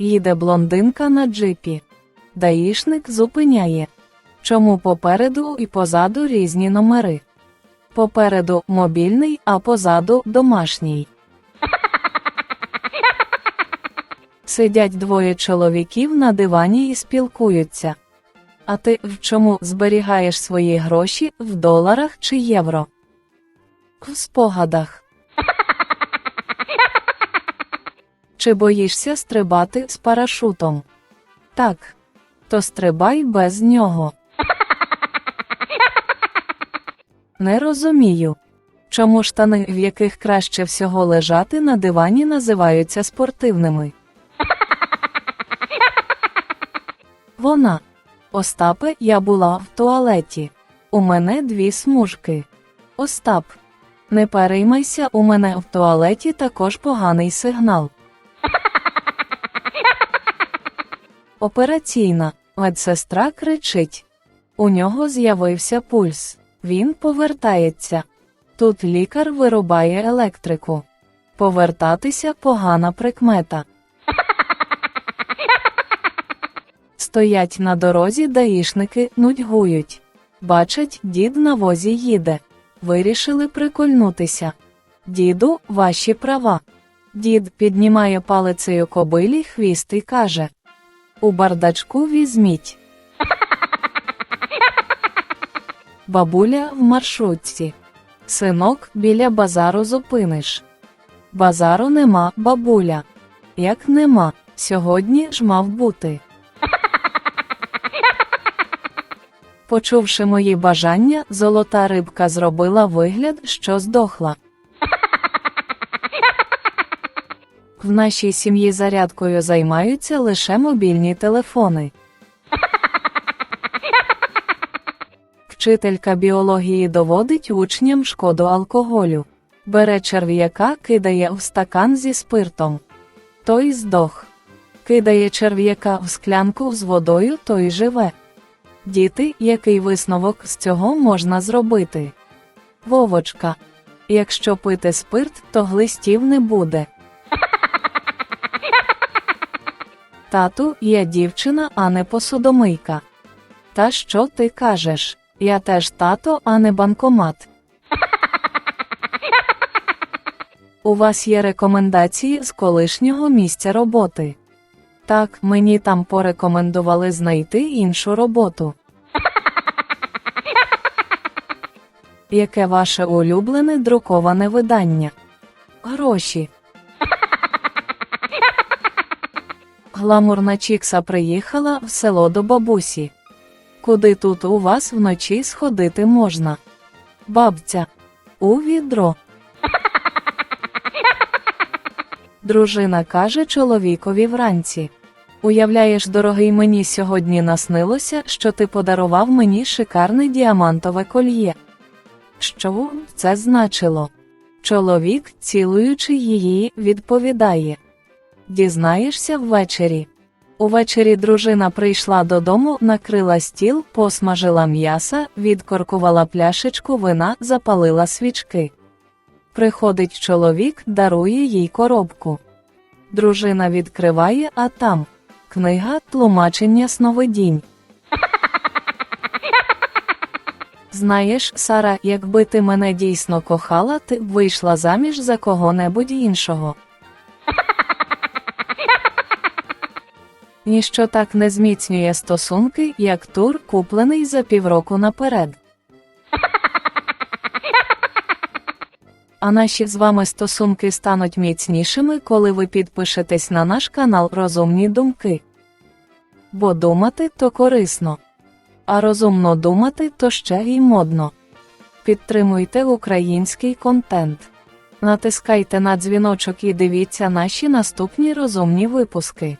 їде блондинка на джипі. Даїшник зупиняє. Чому попереду і позаду різні номери? Попереду мобільний, а позаду домашній. Сидять двоє чоловіків на дивані і спілкуються. А ти в чому зберігаєш свої гроші в доларах чи євро? В спогадах. Чи боїшся стрибати з парашутом? Так. То стрибай без нього. Не розумію. Чому штани, в яких краще всього лежати на дивані, називаються спортивними? Вона. Остапе, я була в туалеті. У мене дві смужки. Остап. Не переймайся, у мене в туалеті також поганий сигнал. Операційна. Медсестра кричить. У нього з'явився пульс. Він повертається. Тут лікар вирубає електрику. Повертатися погана прикмета. Стоять на дорозі даїшники, нудьгують. Бачать, дід на возі їде. Вирішили прикольнутися. Діду, ваші права. Дід піднімає палицею кобилі хвіст і каже: У бардачку візьміть. Бабуля в маршрутці. Синок, біля базару зупиниш. Базару нема, бабуля. Як нема, сьогодні ж мав бути. Почувши мої бажання, золота рибка зробила вигляд, що здохла. В нашій сім'ї зарядкою займаються лише мобільні телефони. Вчителька біології доводить учням шкоду алкоголю. Бере черв'яка, кидає в стакан зі спиртом. Той здох. Кидає черв'яка в склянку з водою, той живе. Діти, який висновок з цього можна зробити? Вовочка. Якщо пити спирт, то глистів не буде. Тату, я дівчина, а не посудомийка. Та що ти кажеш? Я теж тато, а не банкомат. У вас є рекомендації з колишнього місця роботи. Так, мені там порекомендували знайти іншу роботу. Яке ваше улюблене друковане видання? Гроші. Гламурна Чікса приїхала в село до бабусі. Куди тут у вас вночі сходити можна? Бабця. У відро. Дружина каже чоловікові вранці. Уявляєш, дорогий, мені сьогодні наснилося, що ти подарував мені шикарне діамантове кольє. Що це значило? Чоловік, цілуючи її, відповідає: Дізнаєшся ввечері. Увечері дружина прийшла додому, накрила стіл, посмажила м'яса, відкоркувала пляшечку вина, запалила свічки. Приходить чоловік, дарує їй коробку. Дружина відкриває, а там книга тлумачення сновидінь. Знаєш, Сара, якби ти мене дійсно кохала, ти б вийшла заміж за кого-небудь іншого. Ніщо так не зміцнює стосунки, як тур, куплений за півроку наперед. А наші з вами стосунки стануть міцнішими, коли ви підпишетесь на наш канал Розумні Думки. Бо думати то корисно, а розумно думати то ще й модно. Підтримуйте український контент. Натискайте на дзвіночок і дивіться наші наступні розумні випуски.